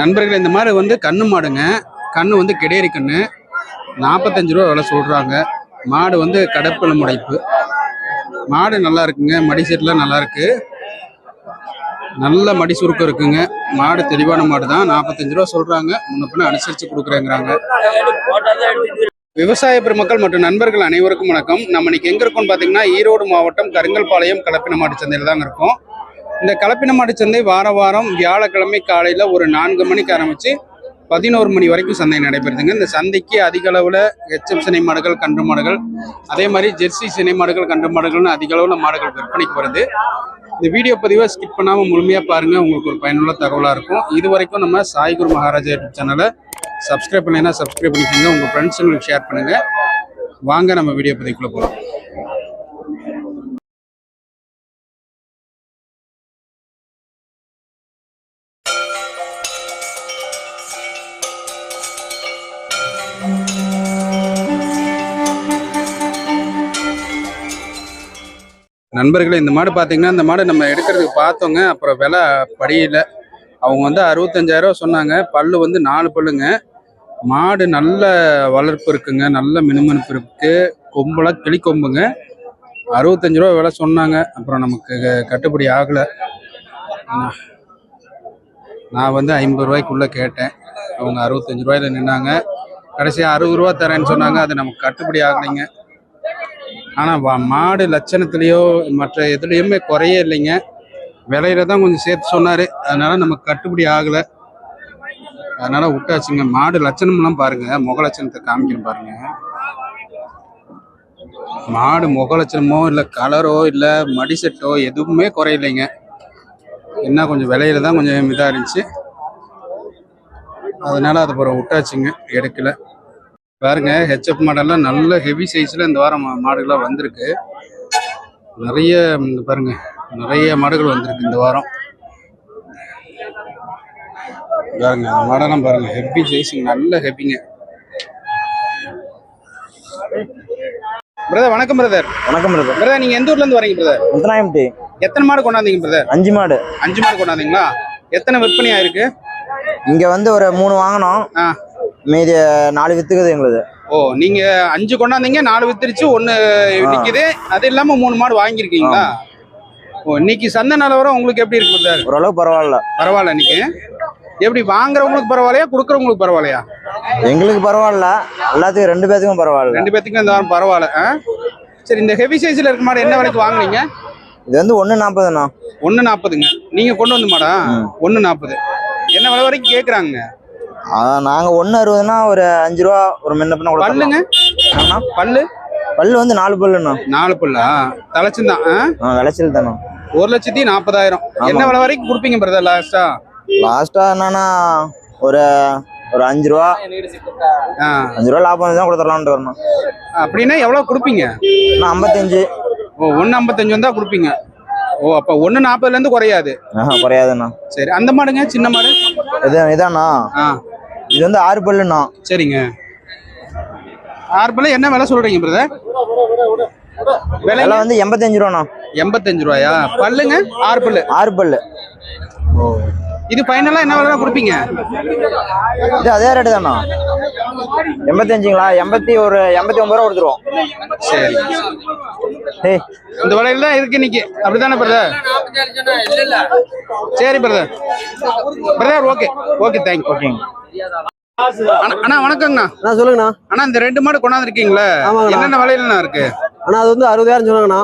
நண்பர்கள் இந்த மாதிரி வந்து கண்ணு மாடுங்க. கண்ணு வந்து கிடையறி கண்ணு. நாற்பத்தஞ்சு ரூபா விலை சொல்றாங்க. மாடு வந்து கடப்பல் முடைப்பு. மாடு நல்லா இருக்குங்க. மடி செட்லாம் நல்லா இருக்கு. நல்ல மடி சுருக்கம் இருக்குங்க. மாடு தெளிவான மாடு தான். நாற்பத்தஞ்சு ரூபா சொல்றாங்க. முன்ன பின்ன அனுசரிச்சு கொடுக்குறேங்கிறாங்க. விவசாய பெருமக்கள் மற்றும் நண்பர்கள் அனைவருக்கும் வணக்கம். நம்ம இன்னைக்கு எங்க இருக்கோம்னு பாத்தீங்கன்னா ஈரோடு மாவட்டம் கருங்கல்பாளையம் கலப்பின மாட்டு சந்தையில் தாங்க இருக்கோம். இந்த கலப்பின மாடு சந்தை வார வாரம் வியாழக்கிழமை காலையில் ஒரு நான்கு மணிக்கு ஆரம்பித்து பதினோரு மணி வரைக்கும் சந்தை நடைபெறுதுங்க. இந்த சந்தைக்கு அதிக அளவில் எச்எம் சினை மாடுகள் கன்று மாடுகள் அதே மாதிரி ஜெர்சி சினை மாடுகள் கன்று மாடுகள்னு அதிக அளவில் மாடுகள் விற்பனைக்கு வருது. இந்த வீடியோ பதிவை ஸ்கிப் பண்ணாமல் முழுமையாக பாருங்கள் உங்களுக்கு ஒரு பயனுள்ள தகவலாக இருக்கும். இது வரைக்கும் நம்ம சாய்குரு மகாராஜா யூடியூப் சேனலை சப்ஸ்கிரைப் பண்ணலைன்னா சப்ஸ்கிரைப் பண்ணிக்கோங்க. உங்கள் ஃப்ரெண்ட்ஸுங்களுக்கு ஷேர் பண்ணுங்கள் வாங்க நம்ம வீடியோ பதிவுக்குள்ளே போகலாம் நண்பர்களே இந்த மாடு பார்த்தீங்கன்னா இந்த மாடு நம்ம எடுக்கிறதுக்கு பார்த்தோங்க. அப்புறம் விலை படியில. அவங்க வந்து அறுபத்தஞ்சாயிரம் சொன்னாங்க. பல்லு வந்து நாலு பல்லுங்க. மாடு நல்ல வளர்ப்பு இருக்குங்க. நல்ல மினுமனுப்பு இருக்கு. கொம்பெல்லாம் கிளி கொம்புங்க. அறுபத்தஞ்சு ரூபா விலை சொன்னாங்க. அப்புறம் நமக்கு கட்டுப்படி ஆகலை. நான் வந்து ஐம்பது ரூபாய்க்குள்ளே கேட்டேன். அவங்க அறுபத்தஞ்சு ரூபாயில நின்னாங்க. கடைசியாக அறுபது ரூபா தரேன்னு சொன்னாங்க. அது நமக்கு கட்டுப்படி ஆகலைங்க. ஆனால் மாடு லட்சணத்துலேயோ மற்ற எதுலேயுமே குறையே இல்லைங்க. விலையில தான் கொஞ்சம் சேர்த்து சொன்னார். அதனால் நமக்கு கட்டுப்படி ஆகலை. அதனால் விட்டாச்சுங்க. மாடு லட்சணம்லாம் பாருங்க. முக லட்சணத்தை காமிக்கிறேன் பாருங்கள் மாடு முக லட்சணமோ இல்லை கலரோ இல்லை மடி செட்டோ எதுவுமே குறையில்லைங்க என்ன கொஞ்சம் விலையில தான் கொஞ்சம் இதாக இருந்துச்சு அதனால் அது அப்புறம் விட்டாச்சுங்க. எடுக்கலை. பாருங்க ஹெச்எப் மாடெல்லாம் நல்ல ஹெவி சைஸ்ல இந்த வாரம் மா- மாடுகள்லாம் வந்திருக்கு. நிறைய பாருங்க நிறைய மாடுகள் வந்திருக்கு இந்த வாரம். பாருங்க இந்த மாடெல்லாம் பாருங்க ஹெவி சைஸுங்க நல்ல ஹெவிங்க பிரதர் வணக்கம் பிரதர் வணக்கம் பிரதர் பிரதர் நீங்க எந்த ஊர்ல இருந்து வரீங்க பிரதர் முத்தநாயம் டி எத்தனை மாடு கொண்டாந்தீங்க பிரதர் அஞ்சு மாடு. அஞ்சு மாடு கொண்டாந்தீங்களா? எத்தனை விற்பனை ஆயிருக்கு இங்க வந்து ஒரு மூணு வாங்கினோம். மீதி நாலு வித்துக்குது எங்களுது. ஓ நீங்க அஞ்சு கொண்டாந்தீங்க நாலு வித்துருச்சு ஒண்ணு நிக்குது அது இல்லாம மூணு மாடு வாங்கியிருக்கீங்களா? ஓ இன்னைக்கு சந்தை நிலவரம் உங்களுக்கு எப்படி இருக்கு பிரதர் ஓரளவு பரவாயில்ல. பரவாயில்ல இன்னைக்கு? எப்படி வாங்குறவங்களுக்கு பரவாயில்லையா கொடுக்குறவங்களுக்கு பரவாயில்லையா? எங்களுக்கு பரவாயில்ல. எல்லாத்துக்கும் ரெண்டு பேத்துக்கும் பரவாயில்ல. ரெண்டு பேத்துக்கும் இந்த வாரம் பரவாயில்ல? சரி இந்த ஹெவி சைஸ்ல இருக்க மாடு என்ன விலைக்கு வாங்குனீங்க? இது வந்து ஒண்ணு நாற்பதுண்ணா ஒண்ணு நாற்பதுங்க நீங்க கொண்டு வந்து மாடா? ஒண்ணு நாற்பது என்ன விலை வரைக்கும் கேக்குறாங்க நாங்க ஒண்ணு அறுபதுனா ஒரு அஞ்சு ரூபா ஒரு முன்ன பின்ன கூட பல்லுங்க. அண்ணா, பல்லு? பல்லு வந்து நாலு பல்லுண்ணா. நாலு பல்லா? தலைச்சுதான் ஆ? ஆ, விளைச்சல் தானே ஒரு லட்சத்தி நாற்பதாயிரம் என்ன விலை வரைக்கும் கொடுப்பீங்க பிரதர் லாஸ்டா லாஸ்டா என்னன்னா ஒரு ஒரு அஞ்சு ரூபா. ஆ. அஞ்சு ரூபா லாபம் தான் கொடுத்துடலான்ட்டு வரணும் அப்படின்னா எவ்வளவு கொடுப்பீங்க? நான் ஐம்பத்தஞ்சு. ஓ ஒன்று ஐம்பத்தஞ்சு வந்தா கொடுப்பீங்க. ஓ அப்போ ஒன்று நாற்பதுல இருந்து குறையாது. ஆஹா குறையாதுண்ணா. சரி அந்த மாடுங்க சின்ன மாடு? இது இதாண்ணா. ஆ. இது வந்து ஆறு பல்லுண்ணா. சரிங்க. ஆறு பல்ல என்ன விலை சொல்றீங்க பிரதர் விலை வந்து எண்பத்தஞ்சு ரூபாண்ணா. எண்பத்தஞ்சு ரூபாயா? பல்லுங்க ஆறு பல்லு. ஆறு பல்லு. இது ஃபைனலா என்ன விலை கொடுப்பீங்க? இது அதே ரேட்டு தானா எண்பத்தஞ்சுங்களா? எண்பத்தி ஒரு எண்பத்தி ஒன்பது ரூபா கொடுத்துருவோம். சரி. ஏய் இந்த விலையில தான் இருக்கு இன்னைக்கு. அப்படிதானே பிரதர் சரி brother brother okay okay thank you ஓகேங்க. அண்ணா வணக்கங்கண்ணா. அண்ணா சொல்லுங்கண்ணா. அண்ணா இந்த ரெண்டு மாடு கொண்டாந்துருக்கீங்களே. என்னென்ன விலையிலண்ணா இருக்கு? அண்ணா அது வந்து அறுபதாயிரம் சொன்னாங்கண்ணா.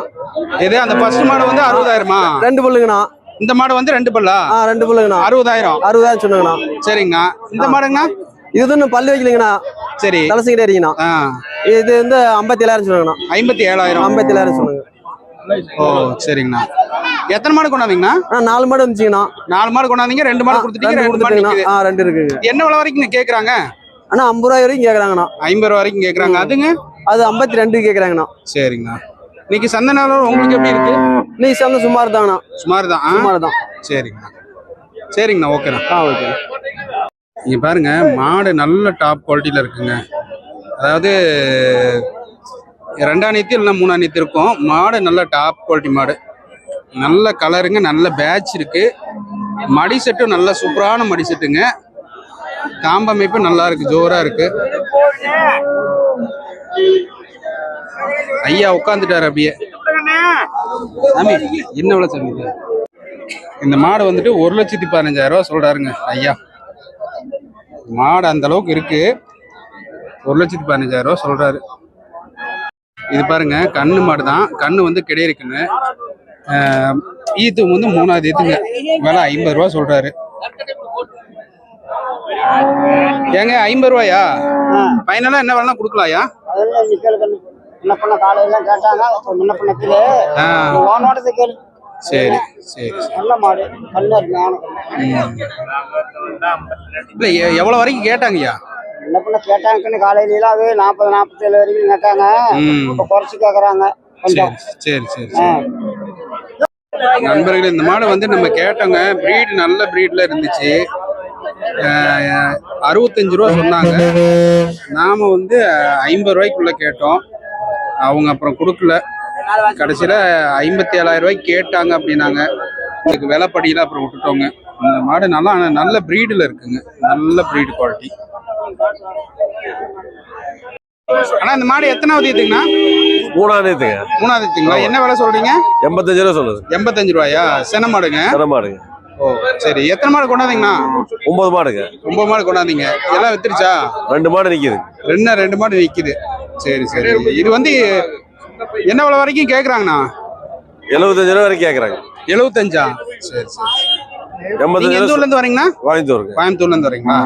இது அந்த ஃபர்ஸ்ட் மாடு வந்து அறுபதாயிரமா? ரெண்டு புல்லுங்கண்ணா. இந்த மாடு வந்து ரெண்டு பல்லா? ஆ ரெண்டு புல்லுங்கண்ணா. அறுபதாயிரம். அறுபதாயிரம் சொன்னாங்கண்ணா. சரிங்கண்ணா. இந்த மாடுங்கண்ணா? இது இன்னும் பல்லு வைக்கலைங்கண்ணா. சரி. தலைசிக்கிட்டே இருக்கீங்கண்ணா. இது வந்து ஐம்பத்தி ஏழாயிரம் சொன்னாங்கண்ணா. ஐம்பத்தி ஏழாயிரம் ஐம்பத்தி ஏழாயிரம் சொன்னாங்க. ஓ சரிங்கண்ணா. எத்தனை மாடு கொண்டாந்தீங்கண்ணா? நாலு மாடு வந்துச்சுங்கண்ணா. நாலு மாடு கொண்டாந்தீங்க ரெண்டு மாடு கொடுத்துட்டீங்க ரெண்டு மாடு. ஆ ரெண்டு இருக்குங்க. என்ன விலை வரைக்கும் கேக்குறாங்க? அண்ணா ஐம்பது ரூபாய் வரைக்கும் கேட்குறாங்கண்ணா ஐம்பது ரூபா வரைக்கும் கேக்குறாங்க. அதுங்க? அது ஐம்பத்தி ரெண்டு கேட்குறாங்கண்ணா சரிங்கண்ணா. இன்னைக்கு சந்தை நிலவரம் உங்களுக்கு எப்படி இருக்கு? நீ சேர்ந்து சுமார் தாங்கண்ணா சுமார் தான்? சுமார் தான் சரிங்கண்ணா. சரிங்கண்ணா ஓகேண்ணா. ஆ ஓகே இங்க பாருங்க மாடு நல்ல டாப் குவாலிட்டியில இருக்குங்க. அதாவது ரெண்டாம் நீத்தி இல்லைன்னா மூணாம் நீத்தி இருக்கும். மாடு நல்ல டாப் குவாலிட்டி மாடு. நல்ல கலருங்க நல்ல பேட்ச் இருக்கு. மடி செட்டும் நல்ல சூப்பரான மடி செட்டுங்க காம்பமைப்பு நல்லா இருக்கு ஜோரா இருக்கு. ஐயா உட்காந்துட்டாரு அப்படியே. சாமி என்ன விலை சாமி இந்த மாடு வந்துட்டு ஒரு லட்சத்தி பதினஞ்சாயிரம் ரூபா சொல்றாருங்க ஐயா. மாடு அந்த அளவுக்கு இருக்கு. ஒரு லட்சத்தி பதினஞ்சாயிரம் ரூபா சொல்றாரு. இது பாருங்க கண்ணு மாடு தான் கண்ணு வந்து கிடையிருக்குங்க. ஈத்து வந்து மூணாவது ஈத்துங்க. விலை ஐம்பது ரூபா சொல்றாரு. ஏங்க ஐம்பது ரூபாயா? ஃபைனலா என்ன வேணா கொடுக்கலாயா? சரி சரி. இல்ல எவ்வளவு வரைக்கும் கேட்டாங்கய்யா? முன்ன பண்ண கேட்டாங்கன்னு காலையில அது நாற்பது நாற்பத்தேழு வரைக்கும் கேட்டாங்க. இப்ப குறைச்சு கேக்குறாங்க. கொஞ்சம். சரி சரி சரி நண்பர்களே இந்த மாடு வந்து நம்ம கேட்டோங்க. பிரீடு நல்ல பிரீட்ல இருந்துச்சு. அறுபத்தஞ்சு ரூபா சொன்னாங்க. நாம வந்து ஐம்பது ரூபாய்க்குள்ள கேட்டோம். அவங்க அப்புறம் கொடுக்கல. கடைசியில ஐம்பத்தி ஏழாயிரம் ரூபாய்க்கு கேட்டாங்க அப்படின்னாங்க. இதுக்கு விலைப்படியில அப்புறம் விட்டுட்டோங்க. இந்த மாடு நல்லா ஆனா நல்ல பிரீடுல இருக்குங்க. நல்ல பிரீடு குவாலிட்டி ஆனா இந்த மாடு எத்தனாவது இதுங்கண்ணா மூணாம் நேத்துங்க மூணாவது இதுங்களா என்ன விலை சொல்றீங்க? எண்பத்தஞ்சு ரூபா சொல்லுது. எண்பத்தஞ்சு ரூபாயா? சென மாடுங்க? சின மாடுங்க. ஓ சரி. எத்தனை மாடு கொண்டாந்தீங்கண்ணா? ஒன்பது மாடுங்க. ஒன்பது மாடு கொண்டாந்தீங்க. எல்லாம் வித்துருச்சா? ரெண்டு மாடு நிக்குது. ரெண்டு ரெண்டு மாடு விக்குது சரி சரி. இது வந்து என்ன விலை வரைக்கும் கேக்குறாங்கண்ணா? எழுபத்தஞ்சு ரூபா வரைக்கும் கேக்குறாங்க. எழுபத்தஞ்சா சரி சரி எண்பத்தஞ்சு எந்த ரூபா ஊர்ல இருந்து வரீங்கண்ணா? வாங்கிட்டு கோயம்புத்தூர்ல இருந்து வரீங்களா?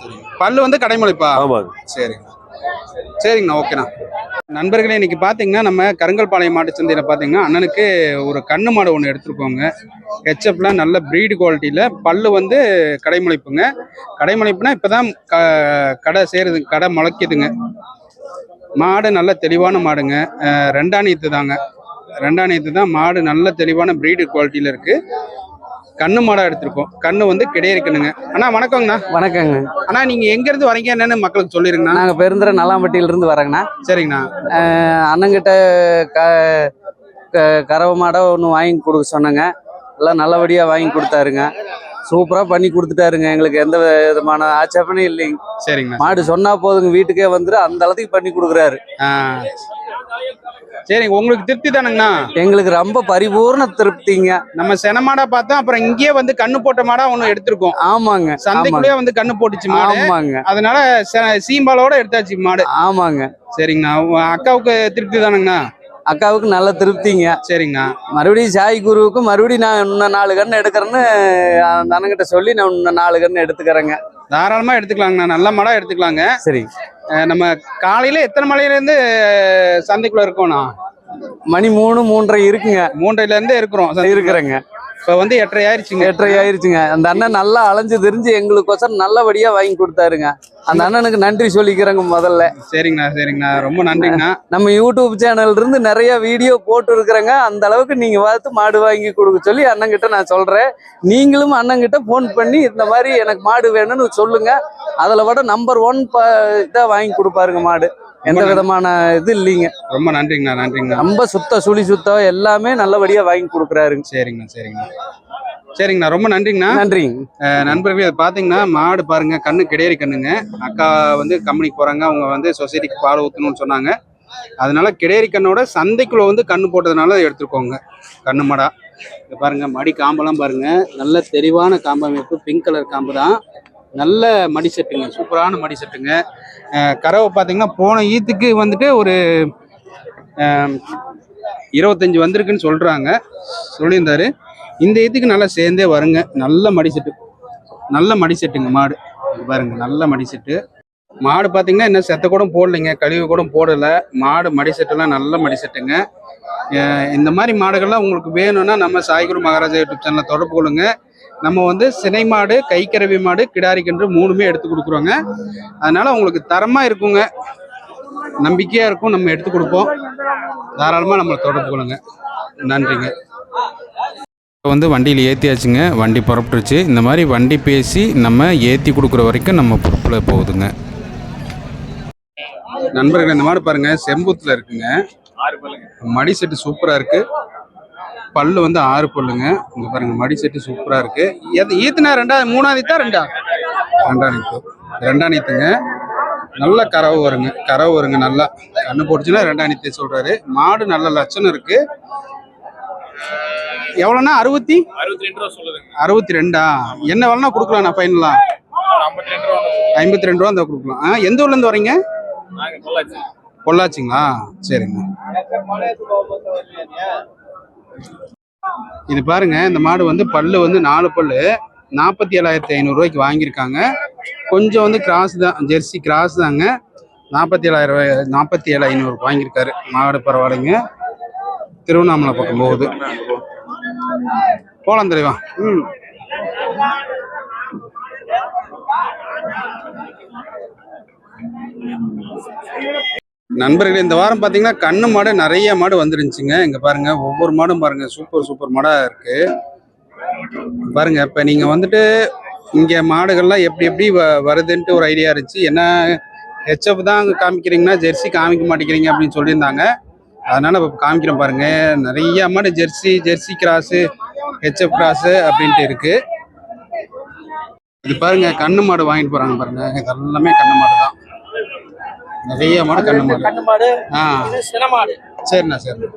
சரி. பல்லு வந்து கடைமலைப்பா ஆமாங்க சரிங்க சரிங்கண்ணா ஓகேண்ணா. நண்பர்களே இன்னைக்கு பார்த்தீங்கன்னா நம்ம கருங்கல்பாளையம் மாட்டு சந்தையில் பார்த்தீங்கன்னா அண்ணனுக்கு ஒரு கண்ணு மாடு ஒன்று எடுத்திருக்கோங்க. ஹெச்எஃப்ல நல்ல ப்ரீடு குவாலிட்டியில் பல்லு வந்து கடைமுளைப்புங்க. கடைமுளைப்புனா இப்போ தான் க கடை சேருது கடை முளைக்குதுங்க. மாடு நல்ல தெளிவான மாடுங்க. நீத்து தாங்க. ரெண்டாம் நீத்து தான் மாடு நல்ல தெளிவான ப்ரீடு குவாலிட்டியில் இருக்கு. கண்ணு மாடாக எடுத்திருக்கோம். கண்ணு வந்து கிடையிருக்குனுங்க அண்ணா வணக்கங்கண்ணா. வணக்கங்க. அண்ணா நீங்க எங்க இருந்து வரீங்க? என்னன்னு மக்களுக்கு சொல்லிருங்கண்ணா. நாங்க பெருந்துறை நல்லாம்பட்டியில இருந்து வரேங்கண்ணா சரிங்கண்ணா. அண்ணங்கிட்ட க கறவை மாடை ஒன்று வாங்கி கொடுக்க சொன்னேங்க. எல்லாம் நல்லபடியாக வாங்கி கொடுத்தாருங்க. சூப்பராக பண்ணி கொடுத்துட்டாருங்க. எங்களுக்கு எந்த விதமான ஆட்சேபனையும் இல்லைங்க. சரிங்கண்ணா. மாடு சொன்னா போதுங்க. வீட்டுக்கே வந்துரு அந்த அளவுக்கு பண்ணி கொடுக்குறாரு. சரிங்க உங்களுக்கு திருப்தி தானுங்கண்ணா? எங்களுக்கு ரொம்ப பரிபூர்ண திருப்திங்க. நம்ம செனமாடா பார்த்தோம் அப்புறம் இங்கேயே வந்து கண்ணு போட்ட மாடா ஒண்ணு எடுத்திருக்கோம். ஆமாங்க சந்தைக்குள்ளேயே வந்து கண்ணு போட்டுச்சு மாடு. ஆமாங்க. அதனால சீம்பாலோட எடுத்தாச்சு மாடு. ஆமாங்க. சரிங்கண்ணா அக்காவுக்கு திருப்தி தானுங்கண்ணா. அக்காவுக்கு நல்ல திருப்திங்க. சரிங்கண்ணா மறுபடியும் சாய் குருவுக்கு மறுபடியும் நான் இன்னும் நாலு கன்று எடுக்கிறேன்னு அந்த அண்ணங்கிட்ட சொல்லி நான் இன்னும் நாலு கன்று எடுத்துக்கிறேங்க. தாராளமா எடுத்துக்கலாங்கண்ணா. நல்ல மாடா எடுத்துக்கலாங்க. சரி. நம்ம காலையில எத்தனை மணில இருந்து சந்தைக்குள்ள இருக்கோம்ண்ணா? மணி மூணு மூன்றரை இருக்குங்க. மூன்றையில இருந்தே இருக்கிறோம். இருக்கிறேங்க. இப்ப வந்து எட்டரை ஆயிருச்சுங்க எட்டரை ஆயிருச்சுங்க அந்த அண்ணன் நல்லா அலைஞ்சு தெரிஞ்சு எங்களுக்கோசரம் நல்லபடியா வாங்கி கொடுத்தாருங்க. அந்த அண்ணனுக்கு நன்றி சொல்லிக்கிறேங்க முதல்ல. சரிங்கண்ணா சரிங்கண்ணா. ரொம்ப நன்றிங்கண்ணா. நம்ம யூடியூப் சேனல்ல இருந்து நிறைய வீடியோ போட்டு இருக்கிறேங்க அந்த அளவுக்கு நீங்க பார்த்து மாடு வாங்கி கொடுக்க சொல்லி அண்ணங்கிட்ட நான் சொல்றேன். நீங்களும் அண்ணங்கிட்ட ஃபோன் பண்ணி இந்த மாதிரி எனக்கு மாடு வேணும்னு சொல்லுங்க. அதுல விட நம்பர் ஒன் இதாக வாங்கி கொடுப்பாருங்க மாடு. எந்த விதமான இது இல்லைங்க. ரொம்ப நன்றிங்கண்ணா நன்றிங்கண்ணா. ரொம்ப சுத்த சுழி சுத்தம் எல்லாமே நல்லபடியா வாங்கி கொடுக்குறாருங்க சரிங்கண்ணா சரிங்கண்ணா. சரிங்கண்ணா ரொம்ப நன்றிங்கண்ணா. நன்றிங்க நண்பர்களே இது பார்த்தீங்கன்னா மாடு பாருங்க கண்ணு கிடையாது கண்ணுங்க. அக்கா வந்து கம்பெனிக்கு போறாங்க அவங்க வந்து சொசைட்டிக்கு பால் ஊற்றணும்னு சொன்னாங்க. அதனால கிடையரி கண்ணோட சந்தைக்குள்ள வந்து கண்ணு போட்டதுனால அதை எடுத்துருக்கோங்க கண்ணு மாடா. பாருங்க மடி காம்பெல்லாம் பாருங்க. நல்ல தெளிவான காம்பமைப்பு பிங்க் கலர் காம்பு தான். நல்ல மடி செட்டுங்க சூப்பரான மடி செட்டுங்க. கறவை பார்த்தீங்கன்னா போன ஈத்துக்கு வந்துட்டு ஒரு இருபத்தஞ்சி இருபத்தஞ்சு வந்திருக்குன்னு சொல்றாங்க. சொல்லியிருந்தாரு. இந்த ஈத்துக்கு நல்லா சேர்ந்தே வருங்க. நல்ல மடி செட்டு. நல்ல மடி செட்டுங்க மாடு. பாருங்க நல்ல மடி செட்டு. மாடு பார்த்தீங்கன்னா இன்னும் செத்த கூட போடலைங்க. கழிவு கூட போடல. மாடு மடி செட்டெல்லாம் நல்ல மடி செட்டுங்க. இந்த மாதிரி மாடுகள்லாம் உங்களுக்கு வேணும்னா நம்ம சாய்குரு மகாராஜா யூடியூப் சேனலை தொடர்பு கொள்ளுங்கள் நம்ம வந்து சினை மாடு கைக்கரவி மாடு கிடாரி கன்று மூணுமே எடுத்து கொடுக்குறோங்க. அதனால உங்களுக்கு தரமாக இருக்குங்க. நம்பிக்கையாக இருக்கும். நம்ம எடுத்து கொடுப்போம். தாராளமாக நம்மளை தொடர்பு கொள்ளுங்க. நன்றிங்க. இப்போ வந்து வண்டியில் ஏற்றியாச்சுங்க வண்டி புறப்பட்டுருச்சு. இந்த மாதிரி வண்டி பேசி நம்ம ஏற்றி கொடுக்குற வரைக்கும் நம்ம பொறுப்பில் போகுதுங்க. நண்பர்கள் இந்த மாதிரி பாருங்க. செம்பூத்தில் இருக்குங்க. மடி செட்டு சூப்பராக இருக்கு. பல்லு வந்து ஆறு பல்லுங்க. இங்க பாருங்க மடி செட்டு சூப்பராக இருக்கு. எது ஈத்துனா ரெண்டா மூணாவது ஈத்தா ரெண்டா? ரெண்டாணித்து ரெண்டாணித்துங்க நல்ல கறவை வருங்க. கறவை வருங்க நல்லா. கண்ணு போட்டுச்சுன்னா ரெண்டாணித்து சொல்றாரு. மாடு நல்ல லட்சணம் இருக்கு. எவ்வளோண்ணா அறுபத்தி? அறுபத்தி ரெண்டா என்ன வேலைனா கொடுக்கலாம் நான் ஃபைனலா ஐம்பத்தி ரெண்டு ரூபா அந்த கொடுக்கலாம். ஆ எந்த ஊர்ல இருந்து வரீங்க? பொள்ளாச்சிங்களா? சரிங்க. இது பாருங்க இந்த மாடு வந்து பல்லு வந்து நாலு பல்லு நாற்பத்தி ஏழாயிரத்தி ஐநூறுரூவாய்க்கு வாங்கியிருக்காங்க. கொஞ்சம் வந்து கிராஸ் தான் ஜெர்சி கிராஸ் தாங்க. நாற்பத்தி ஏழாயிரம் ரூபாய் நாற்பத்தி ஏழு ஐநூறு வாங்கியிருக்காரு. மாடு பரவாயில்லைங்க. திருவண்ணாமலை பக்கம் போகுது. போகலாம் தெளிவா ம். நண்பர்களே இந்த வாரம் பார்த்தீங்கன்னா கண்ணு மாடு நிறைய மாடு வந்துருந்துச்சுங்க. இங்கே பாருங்க ஒவ்வொரு மாடும் பாருங்க சூப்பர் சூப்பர் மாடாக இருக்கு. பாருங்க இப்போ நீங்கள் வந்துட்டு இங்கே மாடுகள்லாம் எப்படி எப்படி வ- வருதுன்ட்டு ஒரு ஐடியா இருந்துச்சு. என்ன ஹெச்எஃப் தான் அங்க காமிக்கிறீங்கன்னா ஜெர்சி காமிக்க மாட்டேங்கிறீங்க அப்படின்னு சொல்லியிருந்தாங்க. அதனால இப்போ காமிக்கிறோம் பாருங்க. நிறைய மாடு Jersey Jersey cross HF cross அப்படின்ட்டு இருக்கு. இது பாருங்க கண்ணு மாடு வாங்கிட்டு போறாங்க பாருங்க. இது எல்லாமே கண்ணு மாடு தான் நிறைய மாடு கண்ணு மாடு. கண்ணு மாடு ஆ. இது சின மாடு. சரிண்ணா சரிண்ணா.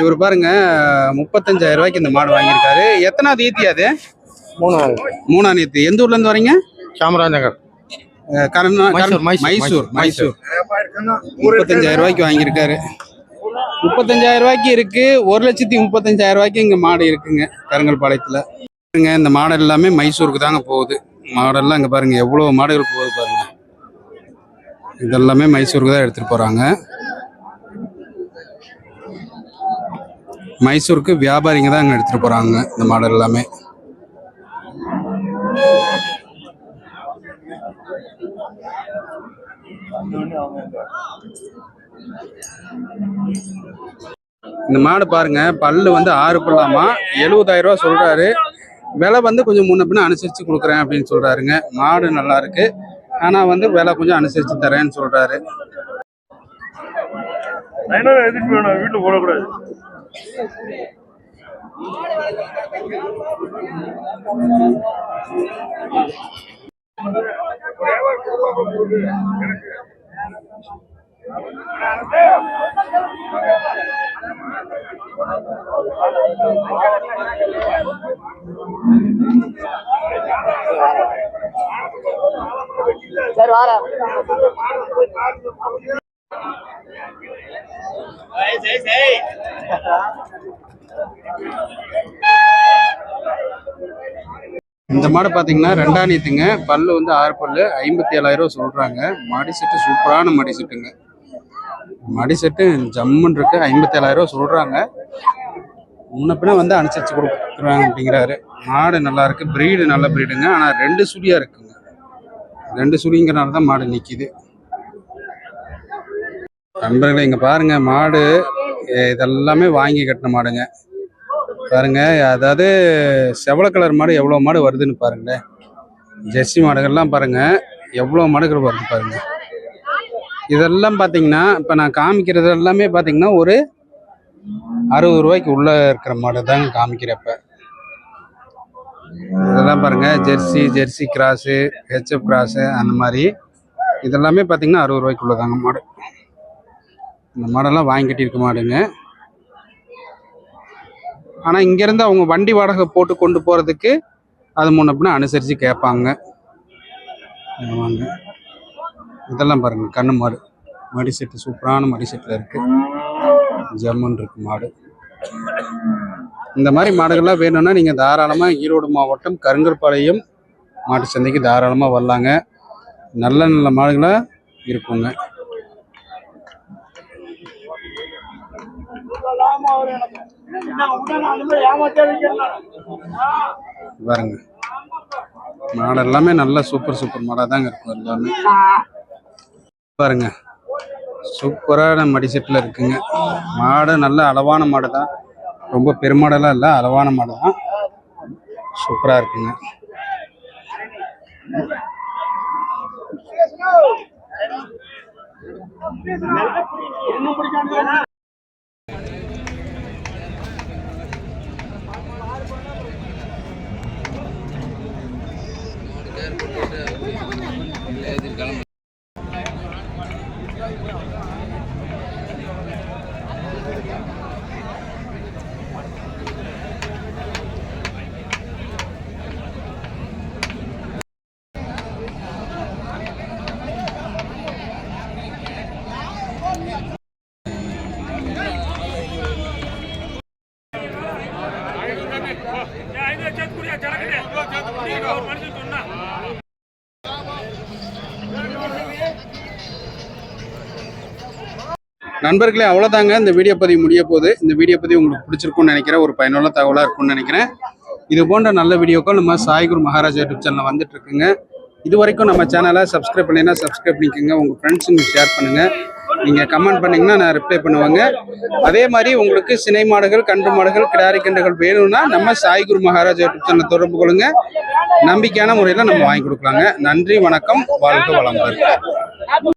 இவர் பாருங்க முப்பத்தஞ்சாயிரம் ரூபாய்க்கு இந்த மாடு வாங்கியிருக்காரு. எத்தனாவது ஈத்தி அது? மூணு மூணாம் ஈத்தி எந்த ஊர்ல இருந்து வரீங்க? சாமராஜ் நகர் மைசூர். மைசூர். முப்பத்தஞ்சாயிரம் ரூபாய்க்கு வாங்கியிருக்காரு. முப்பத்தஞ்சாயிரம் ரூபாய்க்கு இருக்கு. ஒரு லட்சத்தி முப்பத்தஞ்சாயிரம் ரூபாய்க்கு இங்க மாடு இருக்குங்க கருங்கல் பாளையத்துல. பாருங்க இந்த மாடல் எல்லாமே மைசூருக்கு தாங்க போகுது. மாடல்லாம் இங்கே பாருங்க எவ்வளோ மாடுகள் போகுது பாருங்க. இதெல்லாமே மைசூருக்கு தான் எடுத்துகிட்டு போகிறாங்க மைசூருக்கு வியாபாரிங்க தான் அங்கே எடுத்துகிட்டு போகிறாங்க இந்த மாடல் எல்லாமே. இந்த மாடு பாருங்க பல்லு வந்து ஆறு பல்லாமா எழுபதாயிரம் ரூபா சொல்றாரு. விலை வந்து கொஞ்சம் முன்ன பின்ன அனுசரித்து கொடுக்குறேன் அப்படின்னு சொல்கிறாருங்க மாடு நல்லா இருக்கு. ஆனால் வந்து விலை கொஞ்சம் அனுசரித்து தரேன்னு சொல்கிறாரு வீட்டுக்கு போடக்கூடாது. சார் வார இந்த மாடு பாத்தீங்கன்னா ரெண்டாணித்துங்க பல்லு வந்து ஆறு பல்லு. ஐம்பத்தி ஏழாயிரம் ரூபா சொல்றாங்க. மடி செட்டு சூப்பரான மடி செட்டுங்க. மடி செட்டு ஜம்முன்னு இருக்கு. ஐம்பத்தி ஏழாயிரம் ரூபா சொல்றாங்க. முன்னப்பின பின்ன வந்து அனுசரிச்சு கொடுக்குறாங்க அப்படிங்கிறாரு. மாடு நல்லா இருக்குது ப்ரீடு நல்ல ப்ரீடுங்க ஆனால் ரெண்டு சுழியாக இருக்குங்க. ரெண்டு சுழிங்கிறனால தான் மாடு நிற்கிது நண்பர்களே இங்கே பாருங்கள் மாடு இதெல்லாமே வாங்கி கட்டின மாடுங்க. பாருங்க. அதாவது செவல கலர் மாடு எவ்வளோ மாடு வருதுன்னு பாருங்களேன். ஜெர்சி மாடுகள்லாம் பாருங்கள் எவ்வளோ மாடுகள் வருது பாருங்கள் இதெல்லாம் பார்த்தீங்கன்னா இப்போ நான் காமிக்கிறது எல்லாமே பார்த்தீங்கன்னா ஒரு அறுபது ரூபாய்க்கு உள்ளே இருக்கிற மாடு தாங்க காமிக்கிறப்ப. இதெல்லாம் பாருங்க Jersey Jersey cross HF cross அந்த மாதிரி. இதெல்லாமே பார்த்தீங்கன்னா அறுபது ரூபாய்க்குள்ள தாங்க மாடு. இந்த மாடெல்லாம் வாங்கி மாடுங்க. ஆனால் இங்கேருந்து அவங்க வண்டி வாடகை போட்டு கொண்டு போகிறதுக்கு அது முன்ன அனுசரித்து கேட்பாங்க. ஆமாங்க இதெல்லாம் பாருங்க கண்ணு மாடு. மடி செட்டு சூப்பரான மடி செட்டில் இருக்குது ஜம்முன் இருக்கு மாடு. இந்த மாதிரி மாடுகள்லாம் வேணும்னா நீங்கள் தாராளமாக ஈரோடு மாவட்டம் கருங்கற்பாளையம் மாட்டு சந்தைக்கு தாராளமாக வரலாங்க. நல்ல நல்ல மாடுகளாக இருக்குங்க. பாருங்க. மாடு எல்லாமே நல்ல சூப்பர் சூப்பர் மாடாக தாங்க இருக்கும் எல்லாமே. பாருங்க. சூப்பரான மடிசெட்டில் இருக்குங்க. மாடு நல்ல அளவான மாடு தான் ரொம்ப பெருமாடெல்லாம் இல்லை அளவான மாடு தான் சூப்பராக இருக்குங்க. இல்லை நண்பர்களே அவ்வளோதாங்க இந்த வீடியோ பதிவு முடிய போகுது. இந்த வீடியோ பதிவு உங்களுக்கு பிடிச்சிருக்கும்னு நினைக்கிறேன். ஒரு பயனுள்ள தகவலாக இருக்கும்னு நினைக்கிறேன். இது போன்ற நல்ல வீடியோக்கள் நம்ம சாய்குரு மகாராஜா யூடியூப் சேனலில் வந்துட்டு இருக்குங்க இது வரைக்கும் நம்ம சேனலை சப்ஸ்கிரைப் பண்ணினா சப்ஸ்கிரைப் பண்ணிக்கோங்க. உங்கள் ஃப்ரெண்ட்ஸுங்க ஷேர் பண்ணுங்கள் நீங்கள் கமெண்ட் பண்ணிங்கன்னா நான் ரிப்ளை பண்ணுவேங்க. அதே மாதிரி உங்களுக்கு சினை மாடுகள் கன்று மாடுகள் கிடாரி கன்றுகள் வேணும்னா நம்ம சாய்குரு மகாராஜா யூடியூப் சேனலை தொடர்பு கொள்ளுங்க. நம்பிக்கையான முறையில் நம்ம வாங்கி கொடுக்கலாங்க. நன்றி வணக்கம். வாழ்க வளமுடன்.